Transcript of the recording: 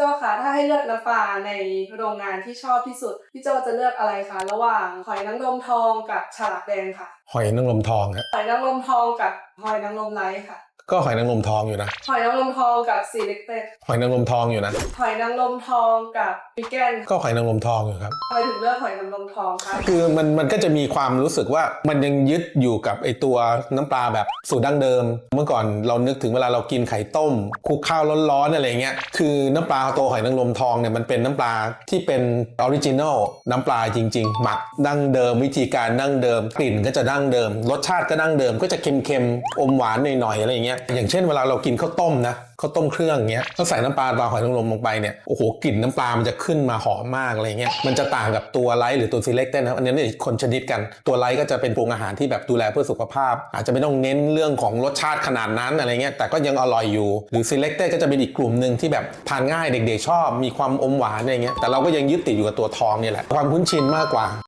โจคะถ้าให้เลือกน้ำปลาในโรงงานที่ชอบที่สุด พี่โจจะเลือกอะไรคะระหว่างหอยนางรมทองกับฉลากแดงค่ะ หอยนางรมทองฮะหอยนางรมทองกับหอยนางรมไลท์ค่ะ ก็หอยนางรมทองอยู่นะ หอยนางรมทองกับซีเล็กเต็ดหอยนางรมทองอยู่นะ หอยนางรมทองกับวิแกนก็หอยนางรมทองอยู่ครับ ทำไมถึงเลือกหอยนางรมทองคะคือมันมันก็จะมีความรู้สึกว่ามันยังยึดอยู่กับไอตัวน้ำปลาแบบสูตรดั้งเดิม เมื่อก่อนเรานึกถึงเวลาเรากินไข่ต้มคลุกข้าวร้อนๆอะไรเงี้ยคือน้ำปลาตัวหอยนางรมทองเนี่ยมันเป็นน้ำปลาที่เป็นออริจินอลน้ำปลาจริง ๆ หมักดั้งเดิมวิธีการดั้งเดิม กลิ่นก็จะดั้งเดิม รสชาติก็ดั้งเดิมก็จะเค็มๆอมหวานหน่อยๆอะไรเงี้ยอย่างเช่นเวลาเรากินข้าวต้มนะข้าวต้มเครื่องเงี้ยก็ใส่น้ำปลาปลาหอยนางรมลงไปเนี่ยโอ้โหกลิ่นน้ำปลามันจะขึ้นมาหอมมากอะไรเงี้ยมันจะต่างกับตัวไลท์หรือตัวซีเล็กเต้นะอันนี้เนี่ยคนชนิดกันตัวไลท์ก็จะเป็นปรุงอาหารที่แบบดูแลเพื่อสุขภาพ อาจจะไม่ต้องเน้นเรื่องของรสชาติขนาดนั้นอะไรเงี้ยแต่ก็ยังอร่อยอยู่ หรือซีเล็กเต้ก็จะเป็นอีกกลุ่มหนึ่งที่แบบทานง่ายเด็กๆชอบ มีความอมหวานอะไรเงี้ยแต่เราก็ยังยึดติดอยู่กับตัวทองเนี่ยแหละความคุ้นชินมากกว่า